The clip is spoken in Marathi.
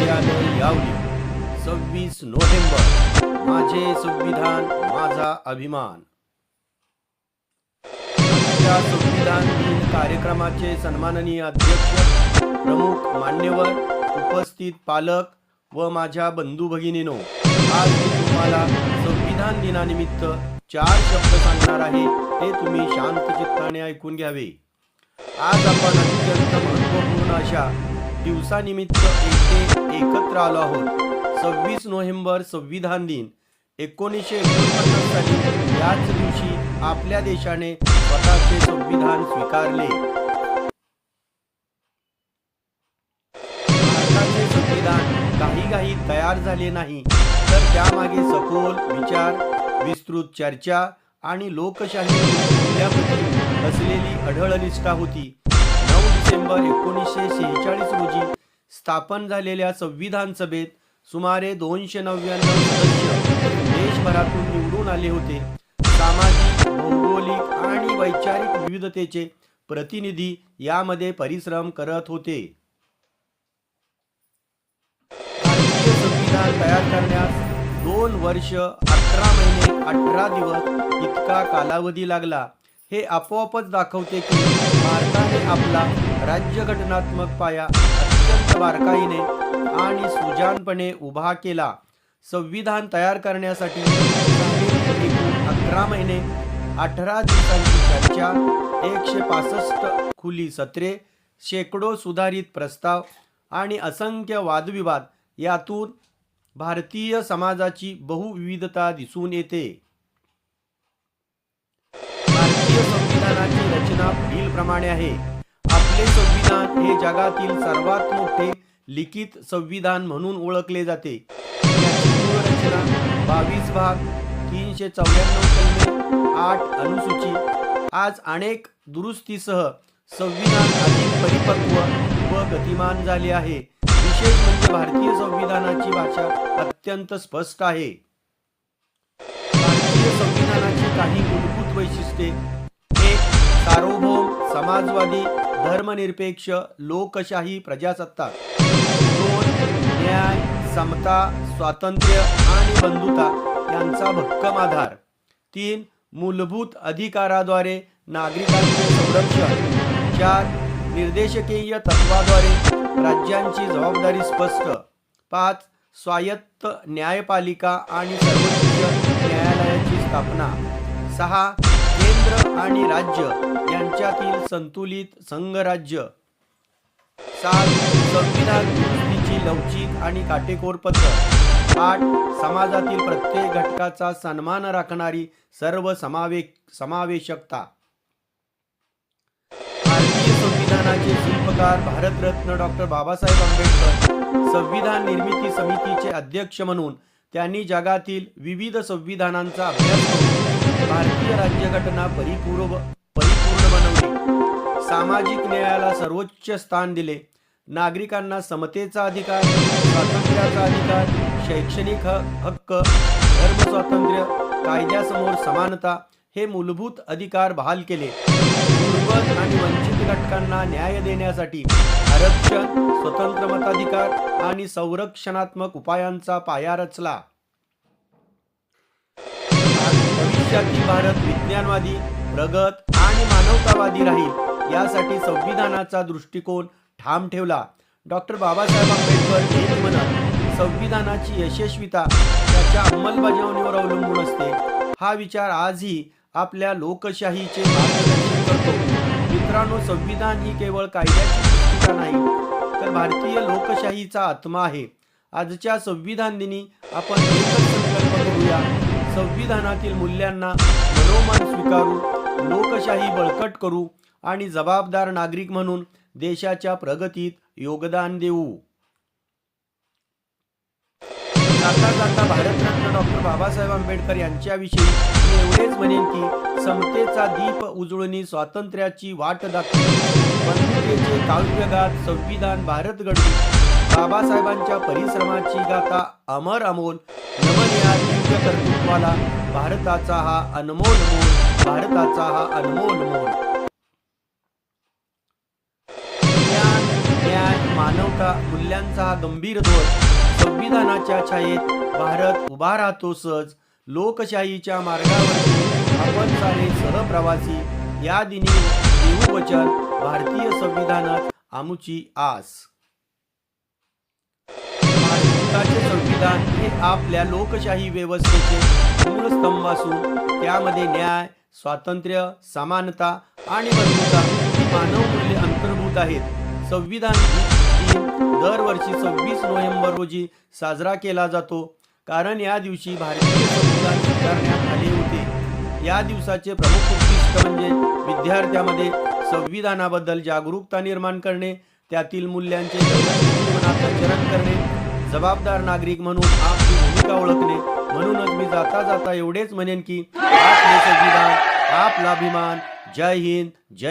विद्यालय यावली सव्वीस नोव्हेंबर. माझे संविधान माझा अभिमान. संविधान दिन कार्यक्रमाचे सन्माननीय अध्यक्ष प्रमुख मान्यवर उपस्थित पालक व माझ्या बंधू भगिनीनो आज मी तुम्हाला संविधान दिनानिमित्त चार शब्द सांगणार आहे ते तुम्ही शांत चित्ताने ऐकून घ्यावे. आज आपण अत्यंत महत्त्वपूर्ण अशा दिवसानिमित्त येथे एकत्र आलो आहोत. सव्वीस नोव्हेंबर संविधान दिन. एकोणीसशे एकोणपन्नास साली याच दिवशी आपल्या देशाने स्वतःचे संविधान स्वीकारले. भारताचे संविधान काही काही तयार झाले नाही तर त्यामागे सखोल विचार विस्तृत चर्चा आणि लोकशाही असलेली अढळ निष्ठा होती. डिसेंबर एकोणीसशे शेहेचाळीस रोजी स्थापन झालेल्या संविधान सभेत सुमारे दोनशे नव्याण्णव सदस्य देशभरातून निवडून आले होते. सामाजिक भौगोलिक आणि वैचारिक विविधतेचे प्रतिनिधी यामध्ये परिश्रम करत होते. संविधान तयार करण्यास दोन वर्ष अठरा महिने अठरा दिवस इतका कालावधी लागला. हे आपोआपच दाखवते की भारताने आपला राज्यघटनात्मक पाया अत्यंत बारकाईने आणि सुजानपणे उभा केला. संविधान तयार करण्यासाठी अकरा महिने अठरा दिवसांची चर्चा एकशे पासष्ट खुली सत्रे शेकडो सुधारित प्रस्ताव आणि असंख्य वादविवाद यातून भारतीय समाजाची बहुविविधता दिसून येते. भारतीय संविधानाची रचना पुढीलप्रमाणे आहे. भारतीय संविधान हे जगातील सर्वात मोठे लिखित संविधान म्हणून ओळखले जाते. याची मूळ रचना बावीस भाग तीनशे चौऱ्याण्णव कलमे आठ अनुसूची. आज अनेक दुरुस्तीसह संविधान अधिक परिपक्व व गतिमान झाले आहे. विशेष म्हणजे भारतीय संविधानाची भाषा अत्यंत स्पष्ट आहे. भारतीय संविधानाची काही मूलभूत वैशिष्ट्ये. एक सार्वभौम समाजवादी धर्मनिरपेक्ष लोकशाही प्रजासत्ताक. दोन न्याय समता स्वातंत्र्य आणि बंधुता यांचा भक्कम आधार. तीन मूलभूत अधिकाराद्वारे नागरिकांचे संरक्षण. चार निर्देशकीय तत्वाद्वारे राज्यांची जबाबदारी स्पष्ट. पाच स्वायत्त न्यायपालिका आणि सर्वोच्च न्यायालयाची स्थापना. सहा केंद्र आणि राज्य यांच्यातील संतुलित संघराज्य. सात संविधान दुरुस्तीची लवचिक आणि काटेकोर पद्धत. आठ समाजातील प्रत्येक घटकाचा सन्मान राखणारी सर्व समावे समावेशकता. भारतीय संविधानाचे शिल्पकार भारतरत्न डॉक्टर बाबासाहेब आंबेडकर संविधान निर्मिती समितीचे अध्यक्ष म्हणून त्यांनी जगातील विविध संविधानांचा अभ्यास करून भारतीय राज्यघटना परिपूर्व सामाजिक न्यायाला सर्वोच्च स्थान दिले. नागरिकांना समतेचा अधिकार स्वातंत्र्याचा अधिकार शैक्षणिक हक्क धर्म स्वातंत्र्य कायद्यासमोर समानता हे मूलभूत अधिकार बहाल केले. दुर्बल आणि वंचित घटकांना न्याय देण्यासाठी आरक्षण स्वतंत्र मताधिकार आणि संरक्षणात्मक उपायांचा पाया रचला. भविष्यातील भारत विज्ञानवादी प्रगत आणि मानवतावादी राहील. यासाठी संविधानाचा दृष्टिकोन ठाम ठेवला. डॉक्टर बाबासाहेब आंबेडकर म्हणत संविधानाची यशस्वीता त्याच्या अंमलबजावणीवर अवलंबून असते. हा विचार आजही आपल्या लोकशाहीचे मार्गदर्शन करतो. मित्रांनो संविधान ही केवळ कायद्याची पुस्तिका नाही तर भारतीय लोकशाहीचा आत्मा आहे. आजच्या संविधान दिनी आपण एकच संकल्प करूया. संविधानातील मूल्यांना मनोमन स्वीकारू लोकशाही बळकट करू आणि जबाबदार नागरिक म्हणून देशाच्या प्रगतीत योगदान देऊ. जाता जाता भारतरत्न डॉक्टर बाबासाहेब आंबेडकर यांच्याविषयी मी एवढेच म्हणेन की समतेचा दीप उजळून स्वातंत्र्याची वाट दाखवी. बंधुतेचे काव्यगात संविधान भारत घडवी. बाबासाहेबांच्या परिश्रमाची गाथा अमर अमोल नमन या दिव्य कर्तृत्वाला भारताचा हा अनमोल मोल भारताचा हा अनमोल मोल. ज्ञान मूल्यांचा हा गंभीर ध्वज संविधानाच्या छायेत भारत उभा राहतो सहज लोकशाहीच्या मार्गावरती आपण सारे सहप्रवासी या दिनी देऊ भारतीय संविधानात आमुची आस. भारताचे संविधान हे आपल्या लोकशाही व्यवस्थेचे मूळ स्तंभ असून त्यामध्ये न्याय स्वातंत्र्य समानता आणि बंधुता ही मानव मूल्ये अंतर्भूत आहेत. संविधान दिन दरवर्षी सव्वीस नोव्हेंबर रोजी साजरा केला जातो. कारण या दिवशी भारतीय संविधान स्वीकारण्यात आले होते. या दिवसाचे प्रमुख उद्दिष्ट म्हणजे विद्यार्थ्यामध्ये संविधानाबद्दल जागरूकता निर्माण करणे त्यातील मूल्यांचे दैनंदिन जीवनात आचरण करणे जबाबदार नागरिक म्हणून आपली भूमिका ओळखणे. म्हणूनच मी जाता जाता एवढेच म्हणेन की आपले संविधान आपला अभिमान. जय हिंद जय